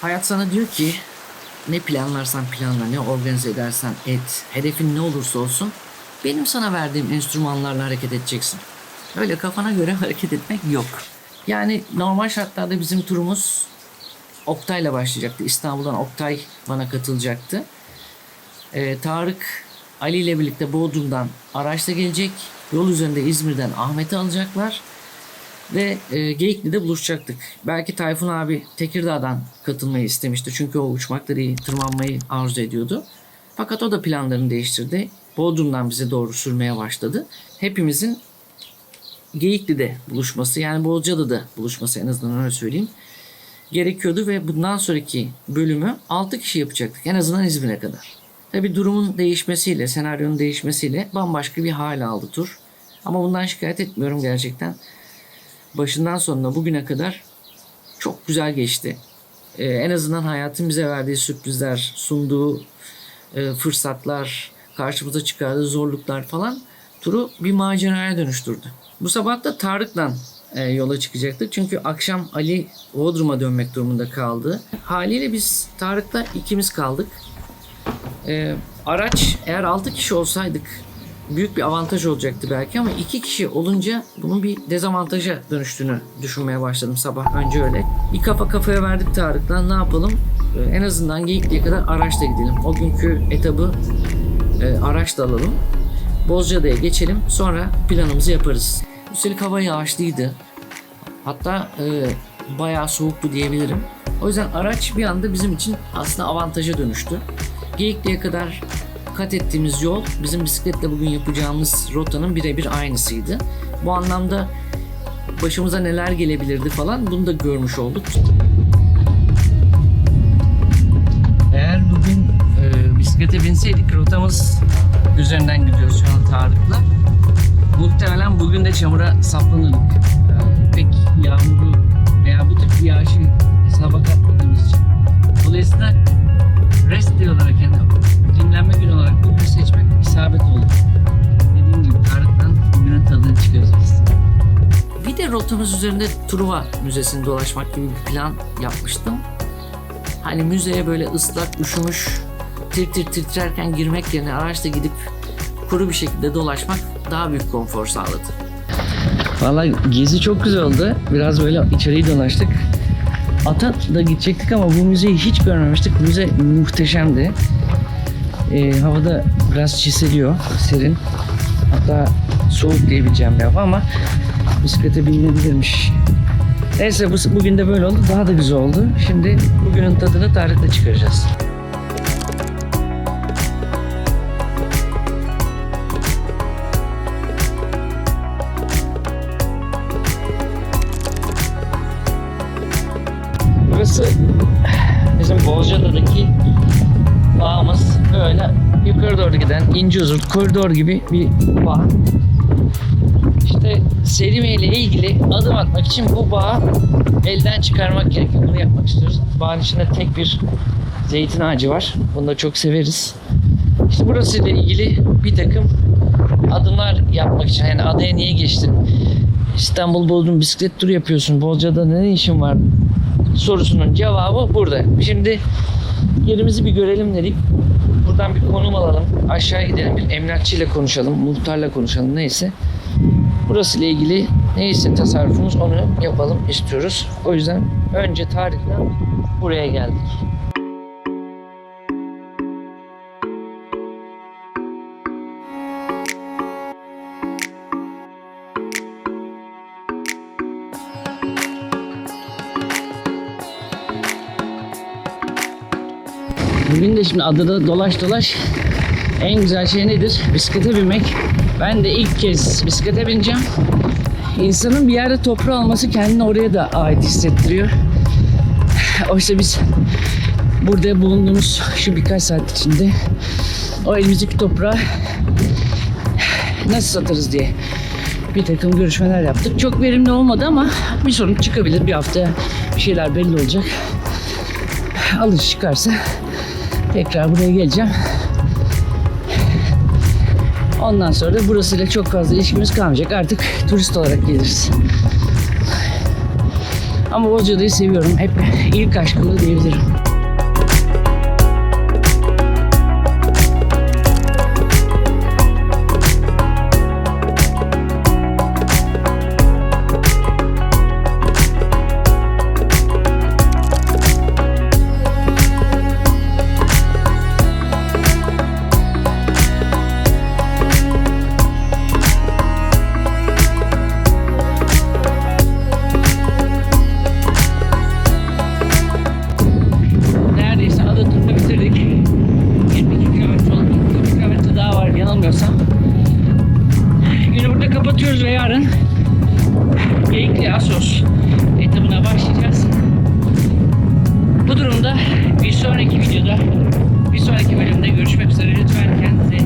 Hayat sana diyor ki ne planlarsan planla, ne organize edersen et, hedefin ne olursa olsun benim sana verdiğim enstrümanlarla hareket edeceksin. Öyle kafana göre hareket etmek yok. Yani normal şartlarda bizim turumuz Oktay'la başlayacaktı. İstanbul'dan Oktay bana katılacaktı. Ee, Tarık Ali ile birlikte Bodrum'dan araçla gelecek. Yol üzerinde İzmir'den Ahmet'i alacaklar. Ve e, Geyikli'de buluşacaktık. Belki Tayfun abi Tekirdağ'dan katılmayı istemişti. Çünkü o uçmakları iyi, tırmanmayı arzu ediyordu. Fakat o da planlarını değiştirdi. Bodrum'dan bize doğru sürmeye başladı. Hepimizin Geyikli'de buluşması yani Bozcaada'da buluşması en azından öyle söyleyeyim gerekiyordu ve bundan sonraki bölümü 6 kişi yapacaktık en azından İzmir'e kadar. Tabi durumun değişmesiyle, senaryonun değişmesiyle bambaşka bir hal aldı tur. Ama bundan şikayet etmiyorum gerçekten. Başından sonuna bugüne kadar çok güzel geçti. Ee, en azından hayatın bize verdiği sürprizler, sunduğu e, fırsatlar, karşımıza çıkardığı zorluklar falan turu bir maceraya dönüştürdü. Bu sabah da Tarık'la e, yola çıkacaktık. Çünkü akşam Ali Bodrum'a dönmek durumunda kaldı. Haliyle biz Tarık'la ikimiz kaldık. E, araç eğer 6 kişi olsaydık büyük bir avantaj olacaktı belki ama 2 kişi olunca bunun bir dezavantaja dönüştüğünü düşünmeye başladım sabah önce öyle. Bir kafa kafaya verdik Tarık'la ne yapalım E, en azından Geyikli'ye kadar araçla gidelim. O günkü etabı e, araçla alalım. Bozcaada'ya geçelim sonra planımızı yaparız. Üstelik hava yağışlıydı. Hatta e, bayağı soğuktu diyebilirim. O yüzden araç bir anda bizim için aslında avantaja dönüştü. Geyikli'ye kadar kat ettiğimiz yol bizim bisikletle bugün yapacağımız rotanın birebir aynısıydı. Bu anlamda başımıza neler gelebilirdi falan bunu da görmüş olduk. Eğer bugün e, bisiklete binseydik rotamız üzerinden gidiyoruz şu an Tarık'la. Muhtemelen bugün de çamura saplanırdık. E, pek yağmuru tadını çıkaracağız. Bir de rotamız üzerinde Truva Müzesi'ni dolaşmak gibi bir plan yapmıştım. Hani müzeye böyle ıslak, üşümüş, tir tir titrerken girmek yerine araçla gidip kuru bir şekilde dolaşmak daha büyük konfor sağladı. Valla gezi çok güzel oldu. Biraz böyle içeriği dolaştık. Ata da gidecektik ama bu müzeyi hiç görmemiştik. Müze muhteşemdi. Ee, havada biraz çiseliyor, serin. Hatta soğuk diyebileceğim bir hava ama bisiklete binilebilirmiş. Neyse bu, bugün de böyle oldu. Daha da güzel oldu. Şimdi bugünün tadını tarihte çıkaracağız. Yukarı doğru giden ince uzun koridor gibi bir bağ. İşte Selimiye ile ilgili adım atmak için bu bağı elden çıkarmak gerekiyor. Bunu yapmak istiyoruz. Bağın içinde tek bir zeytin ağacı var. Bunu da çok severiz. İşte burası ile ilgili bir takım adımlar yapmak için. Yani adaya niye geçtin? İstanbul Bodrum bisiklet turu yapıyorsun. Bolca'da ne işin var? Sorusunun cevabı burada. Şimdi yerimizi bir görelim dedik. Buradan bir konum alalım. Aşağı gidelim. Bir emlakçıyla konuşalım. Muhtarla konuşalım. Neyse. Burası ile ilgili neyse tasarrufumuz onu yapalım istiyoruz. O yüzden önce tarihle buraya geldik. Bugün de şimdi adada dolaş dolaş en güzel şey nedir? Bisiklete binmek. Ben de ilk kez bisiklete bineceğim. İnsanın bir yerde toprağı olması kendini oraya da ait hissettiriyor. Oysa biz burada bulunduğumuz şu birkaç saat içinde o elimizdeki toprağı nasıl satarız diye bir takım görüşmeler yaptık. Çok verimli olmadı ama bir sonuç çıkabilir. Bir hafta bir şeyler belli olacak. Alış çıkarsa tekrar buraya geleceğim. Ondan sonra da burasıyla çok fazla ilişkimiz kalmayacak. Artık turist olarak geliriz. Ama Bozcaada'yı seviyorum. Hep ilk aşkımda diyebilirim. Burada kapatıyoruz ve yarın Geyikli Asos etabına başlayacağız. Bu durumda bir sonraki videoda, bir sonraki bölümde görüşmek üzere. Lütfen kendinize